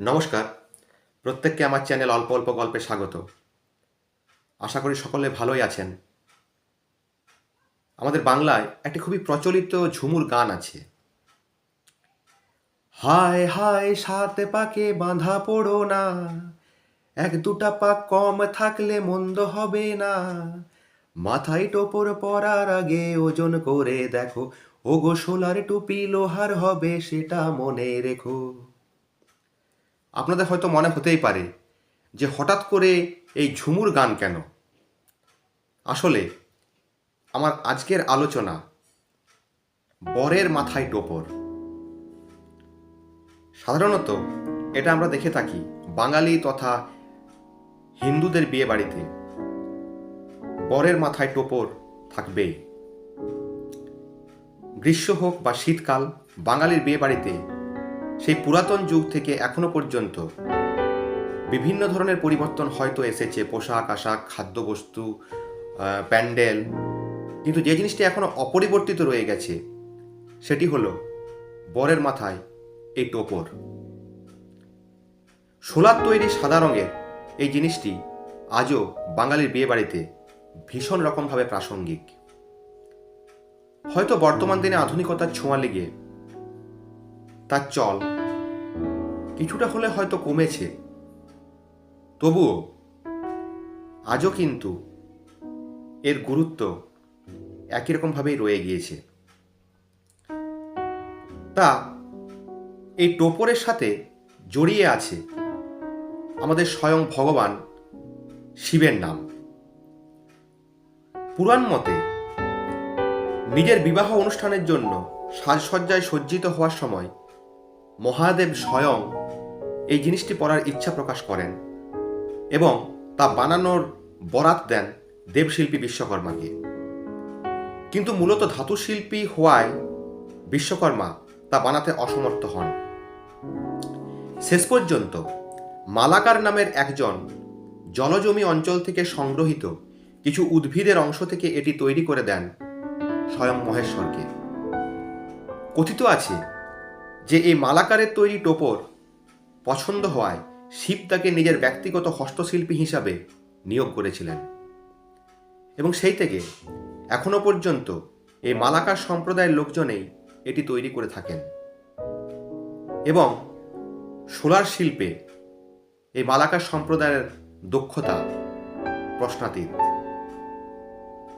নমস্কার। প্রত্যেককে আমার চ্যানেল অল্প অল্প গল্পে স্বাগত। আশা করি সকলে ভালোই আছেন। আমাদের বাংলায় একটি খুবই প্রচলিত ঝুমুর গান আছে। হায় হায় সাত পাকে বাঁধা পড়ো না। এক দুটা পাক কম থাকলে মন্দ হবে না। মাথায় টোপর পরার আগে ওজন করে দেখো। ওগো সোলার টুপি লোহার হবে সেটা মনে রেখো। আপনাদের হয়তো মনে হতেই পারে যে হঠাৎ করে এই ঝুমুর গান কেন? আসলে আমার আজকের আলোচনা বরের মাথায় টোপর সাধারণত এটা আমরা দেখে থাকি বাঙালি তথা হিন্দুদের বিয়ে বাড়িতে বরের মাথায় টোপর থাকবে। গ্রীষ্ম হোক বা শীতকাল, বাঙালির বিয়ে বাড়িতে সেই পুরাতন যুগ থেকে এখনও পর্যন্ত বিভিন্ন ধরনের পরিবর্তন হয়তো এসেছে, পোশাক, আশাক, খাদ্যবস্তু প্যান্ডেল। কিন্তু যে জিনিসটি এখনও অপরিবর্তিত রয়ে গেছে, সেটি হলো বরের মাথায় এই টোপর। সোলার তৈরি সাদা রঙের এই জিনিসটি আজও বাঙালির বিয়ে বাড়িতে ভীষণ রকমভাবে প্রাসঙ্গিক। হয়তো বর্তমান দিনে আধুনিকতার ছোঁয়া লেগে তার চল। কিছুটা হলে হয়তো কমেছে। তবুও, আজও কিন্তু এর গুরুত্ব একই রকমভাবেই রয়ে গিয়েছে। তা, এই টোপরের সাথে জড়িয়ে আছে আমাদের স্বয়ং ভগবান শিবের নাম। পুরাণ মতে, নিজের বিবাহ অনুষ্ঠানের জন্য সাজসজ্জায় সজ্জিত হওয়ার সময় মহাদেব স্বয়ং এই জিনিসটি পরার ইচ্ছা প্রকাশ করেন এবং তা বানানোর বরাত দেন দেবশিল্পী বিশ্বকর্মাকে। কিন্তু মূলত ধাতু শিল্পী হওয়ায় বিশ্বকর্মা তা বানাতে অসমর্থ হন। শেষ পর্যন্ত মালাকার নামের একজন জলজমি অঞ্চল থেকে সংগ্রহিত কিছু উদ্ভিদের অংশ থেকে এটি তৈরি করে দেন স্বয়ং মহেশ্বরকে। কথিত আছে যে এই মালাকারের তৈরি টোপর পছন্দ হওয়ায় শিব তাকে নিজের ব্যক্তিগত হস্তশিল্পী হিসাবে নিয়োগ করেছিলেন। এবং সেই থেকে এখনও পর্যন্ত এই মালাকার সম্প্রদায়ের লোকজনেই এটি তৈরি করে থাকেন। এবং সোলার শিল্পে এই মালাকার সম্প্রদায়ের দক্ষতা প্রশ্নাতীত।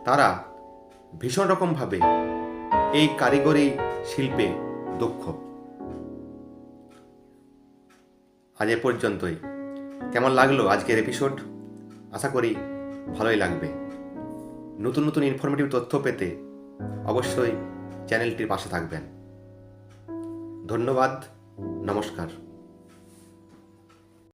তারা ভীষণ রকমভাবে এই কারিগরি শিল্পে দক্ষ। আজ এ পর্যন্তই। কেমন লাগল আজকের এপিসোড আশা করি ভালোই লাগবে। নতুন নতুন ইনফরমেটিভ তথ্য পেতে অবশ্যই চ্যানেলটির পাশে থাকবেন। ধন্যবাদ, নমস্কার।